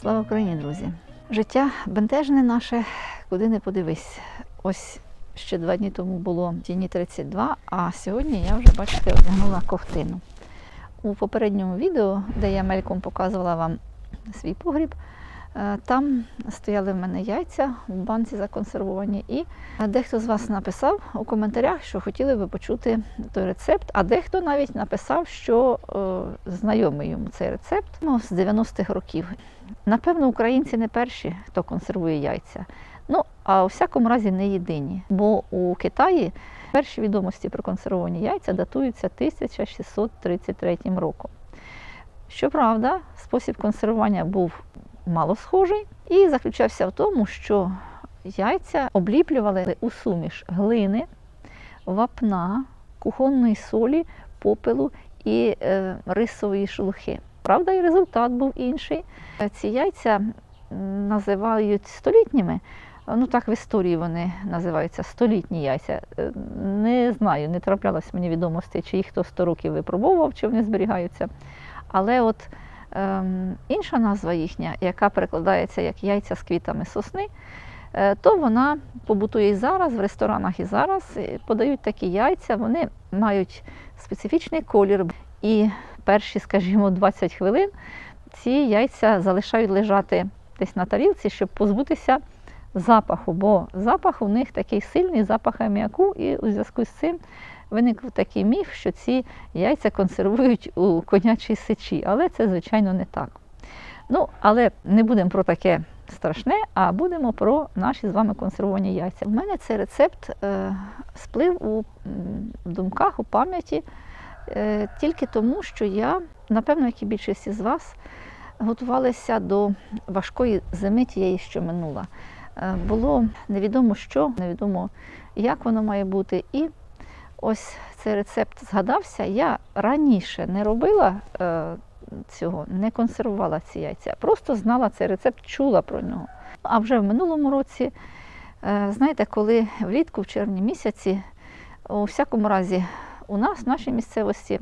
Слава Україні, друзі! Життя бентежне наше, куди не подивись. Ось ще два дні тому було тіні 32, а сьогодні я вже, бачите, одягнула ковтину. У попередньому відео, де я мельком показувала вам свій погріб, е, там стояли в мене яйця в банці законсервовані. І дехто з вас написав у коментарях, що хотіли би почути той рецепт, а дехто навіть написав, що е, знайомий йому цей рецепт ну, з 90-х років. Напевно, українці не перші, хто консервує яйця. Ну, а у всякому разі не єдині. Бо у Китаї перші відомості про консервовані яйця датуються 1633 роком. Щоправда, спосіб консервування був мало схожий і заключався в тому, що яйця обліплювали у суміш глини, вапна, кухонної солі, попелу і е, рисової шелухи. Правда, і результат був інший. Ці яйця називають столітніми. Ну так в історії вони називаються столітні яйця. Е, Не знаю, не траплялось мені відомостей, чи їх хто 100 років випробовував, чи вони зберігаються. Але от ем, інша назва їхня, яка перекладається як яйця з квітами сосни, е, то вона побутує і зараз, в ресторанах і зараз подають такі яйця, вони мають специфічний колір. І перші, скажімо, 20 хвилин ці яйця залишають лежати десь на тарілці, щоб позбутися запаху, бо запах у них такий сильний запах аміаку, і у зв'язку з цим виник такий міф, що ці яйця консервують у конячій сечі, але це, звичайно, не так. Ну, але не будемо про таке страшне, а будемо про наші з вами консервовані яйця. У мене цей рецепт е, сплив у думках, у пам'яті е, тільки тому, що я, напевно, як і більшість з вас, готувалися до важкої зими тієї, що минула. Е, Було невідомо що, невідомо, як воно має бути. І ось цей рецепт згадався. Я раніше не робила цього, не консервувала ці яйця, просто знала цей рецепт, чула про нього. А вже в минулому році, е, знаєте, коли влітку, в червні місяці, у всякому разі, у нас, в нашій місцевості,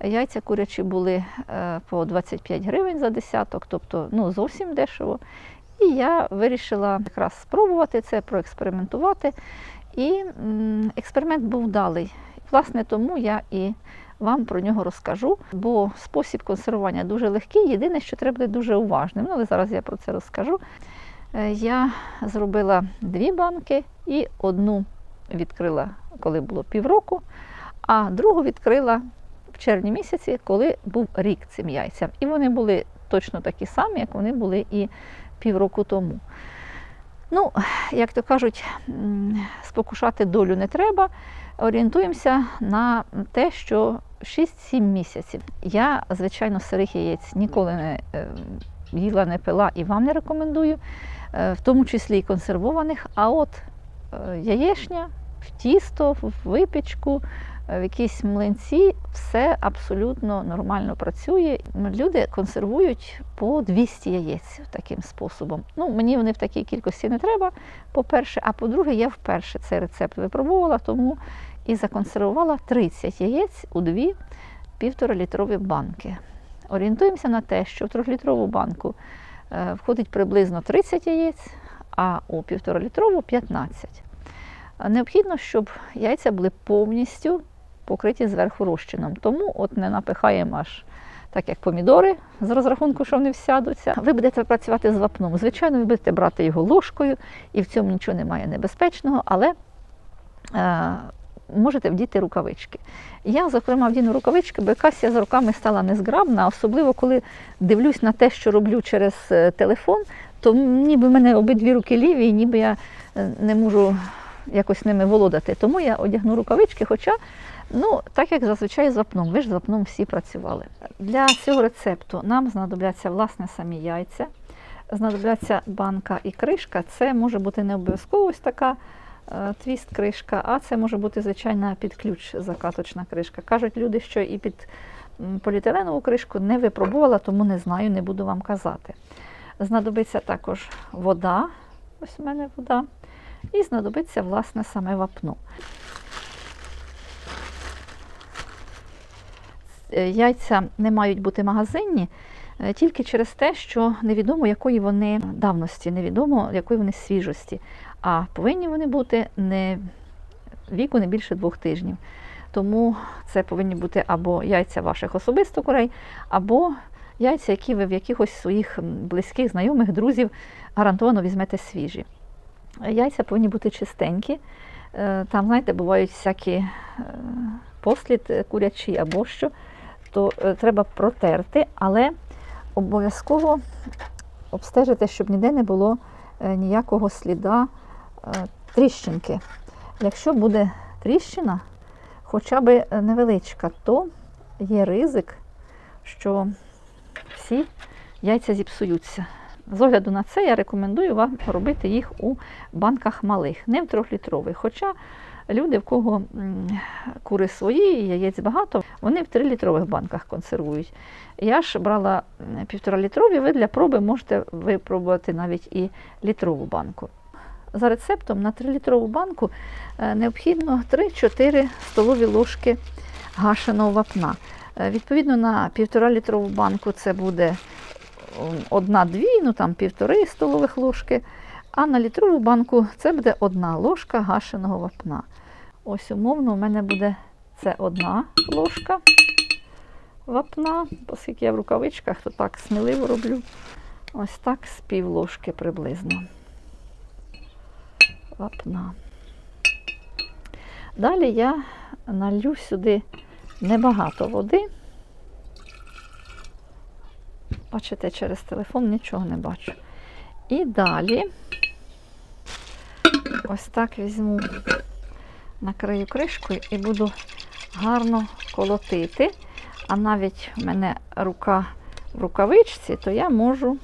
яйця курячі були е, по 25 гривень за десяток, тобто ну, зовсім дешево. І я вирішила якраз спробувати це, проекспериментувати. І експеримент був вдалий. Власне, тому я і вам про нього розкажу, бо спосіб консервування дуже легкий. Єдине, що треба бути дуже уважним. Ну, але зараз я про це розкажу. Е, Я зробила дві банки і одну відкрила, коли було півроку, а другу відкрила в червні місяці, коли був рік цим яйцям. І вони були точно такі самі, як вони були і півроку тому. Ну, як то кажуть, спокушати долю не треба. Орієнтуємося на те, що 6-7 місяців. Я, звичайно, сирих яєць ніколи не е, їла, не пила і вам не рекомендую, е, в тому числі і консервованих. А от яєчня. яєшня в тісто, в випічку, е, в якісь млинці, все абсолютно нормально працює. Люди консервують по 200 яєць таким способом. Ну, мені вони в такій кількості не треба, по-перше, а по-друге, я вперше цей рецепт випробувала, тому і законсервувала 30 яєць у дві півторалітрові банки. Орієнтуємося на те, що в трьохлітрову банку е, входить приблизно 30 яєць, а у півторалітрову 15. Необхідно, щоб яйця були повністю покриті зверху розчином. Тому от не напихаємо аж так, як помідори, з розрахунку, що вони всядуться. Ви будете працювати з вапном. Звичайно, ви будете брати його ложкою, і в цьому нічого немає небезпечного, але е, можете вдіти рукавички. Я, зокрема, вдіну рукавички, бо якась я з руками стала незграбна, особливо коли дивлюсь на те, що роблю через е, телефон, то ніби в мене обидві руки ліві, і ніби я е, не можу якось ними володати. Тому я одягну рукавички, хоча, ну, так як зазвичай з вапном, ви ж з вапном всі працювали. Для цього рецепту нам знадобляться власне самі яйця, знадобляться банка і кришка. Це може бути не обов'язково ось така е, твіст-кришка, а це може бути звичайна під ключ закаточна кришка. Кажуть люди, що і під поліетиленову кришку не випробувала, тому не знаю, не буду вам казати. Знадобиться також вода, ось у мене вода, і знадобиться власне саме вапно. е, яйця не мають бути магазинні е, тільки через те, що невідомо якої вони давності, невідомо якої вони свіжості. А повинні вони бути не віку не більше двох тижнів. Тому це повинні бути або яйця ваших особисто курей, або яйця, які ви в якихось своїх близьких, знайомих, друзів гарантовано візьмете свіжі. Яйця повинні бути чистенькі. Е, Там, знаєте, бувають всякі е, послід е, курячий або що, то треба протерти, але обов'язково обстежити, щоб ніде не було ніякого сліда тріщинки. Якщо буде тріщина, хоча б невеличка, то є ризик, що всі яйця зіпсуються. З огляду на це я рекомендую вам робити їх у банках малих, не в трьохлітрових. Хоча люди, в кого кури свої, яєць багато, вони в трилітрових банках консервують. Я ж брала півторалітрові, ви для проби можете випробувати навіть і літрову банку. За рецептом на 3-літрову банку е, необхідно 3-4 столові ложки гашеного вапна. Е, Відповідно, на 1,5-літрову банку це буде одна-дві, ну там півтори столових ложки. А на літрову банку це буде одна ложка гашеного вапна. Ось умовно, у мене буде це одна ложка вапна, оскільки я в рукавичках, то так сміливо роблю. Ось так з пів ложки приблизно вапна. Далі я налью сюди небагато води. Бачите, через телефон нічого не бачу. І далі ось так візьму, накрию кришкою і буду гарно колотити. А навіть в мене рука в рукавичці, то я можу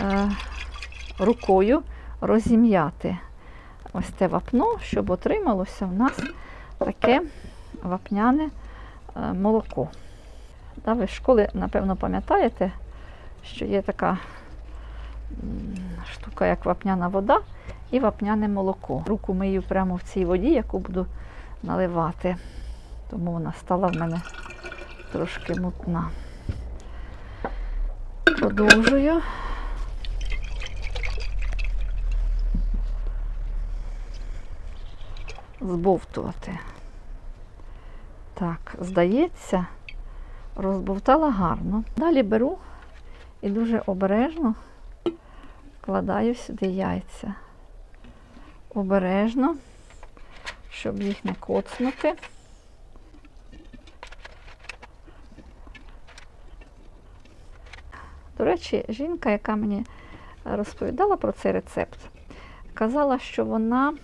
е, рукою розім'яти ось те вапно, щоб отрималося в нас таке вапняне е, молоко. Да, ви з школи, напевно, пам'ятаєте, що є така штука, як вапняна вода і вапняне молоко. Руку мию прямо в цій воді, яку буду наливати. Тому вона стала в мене трошки мутна. Продовжую. збовтувати. Так, здається, розбовтала гарно. Далі беру і дуже обережно вкладаю сюди яйця. Обережно, щоб їх не коцнути. До речі, жінка, яка мені розповідала про цей рецепт, казала, що вона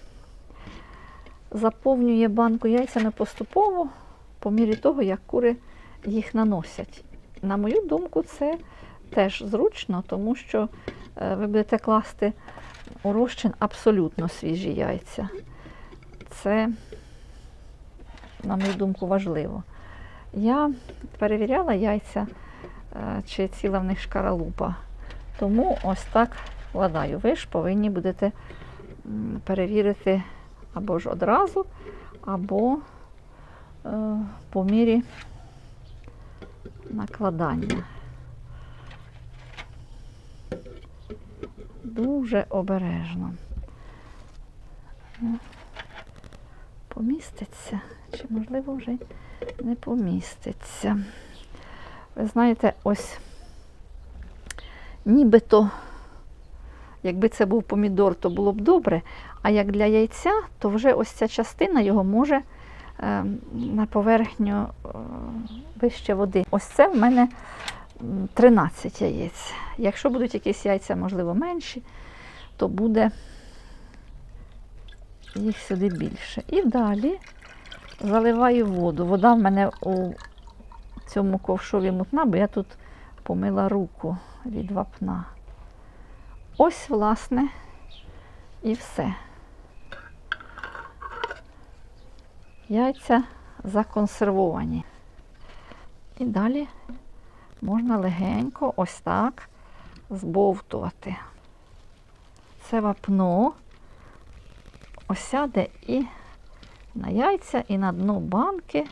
заповнює банку яйцями поступово, по мірі того, як кури їх наносять. На мою думку, це теж зручно, тому що е, ви будете класти у розчин абсолютно свіжі яйця. Це, на мою думку, важливо. Я перевіряла яйця, е, чи ціла в них шкаралупа. Тому ось так вкладаю. Ви ж повинні будете перевірити або ж одразу, або е, по мірі накладання. Дуже обережно. Поміститься, чи можливо вже не поміститься. Ви знаєте, ось нібито, якби це був помідор, то було б добре. А як для яйця, то вже ось ця частина його може е, на поверхню е, вище води. Ось це в мене 13 яєць. Якщо будуть якісь яйця, можливо, менші, то буде їх сюди більше. І далі заливаю воду. Вода в мене у цьому ковшові мутна, бо я тут помила руку від вапна. Ось, власне, і все. Яйця законсервовані. І далі можна легенько ось так збовтувати. Це вапно осяде і на яйця, і на дно банки.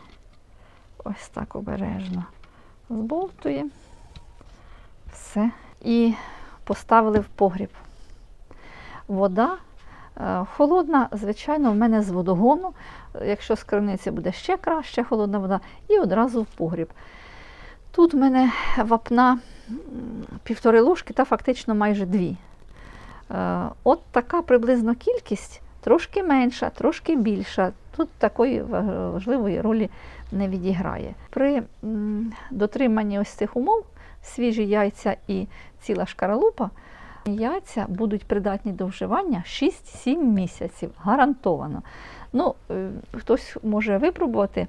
ось так обережно збовтуємо. Все. І поставили в погріб. Вода е, холодна, звичайно, в мене з водогону. Якщо з криниці буде ще краще холодна вода, і одразу в погріб. Тут в мене вапна півтори ложки та фактично майже дві. Е, От така приблизно кількість, трошки менша, трошки більша. Тут такої важливої ролі не відіграє. При дотриманні ось цих умов свіжі яйця і ціла шкаралупа, яйця будуть придатні до вживання 6-7 місяців, гарантовано. Ну, е, хтось може випробувати,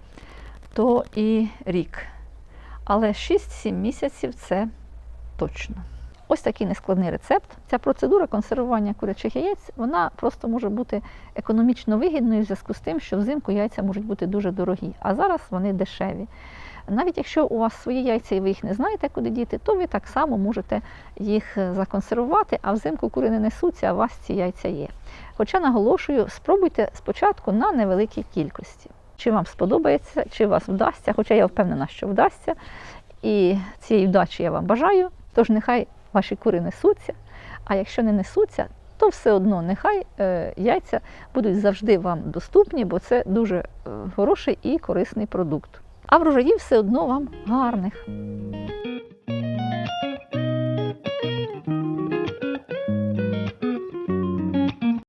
то і рік. Але 6-7 місяців це точно. Ось такий нескладний рецепт. Ця процедура консервування курячих яєць вона просто може бути економічно вигідною в зв'язку з тим, що взимку яйця можуть бути дуже дорогі, а зараз вони дешеві. Навіть якщо у вас свої яйця і ви їх не знаєте, куди діти, то ви так само можете їх е, законсервувати, а взимку кури не несуться, а у вас ці яйця є. Хоча наголошую, спробуйте спочатку на невеликій кількості. Чи вам сподобається, чи вас вдасться, хоча я впевнена, що вдасться. І цієї вдачі я вам бажаю. Тож нехай ваші кури несуться, а якщо не несуться, то все одно нехай е, яйця будуть завжди вам доступні, бо це дуже е, хороший і корисний продукт. А врожаїв все одно вам гарних.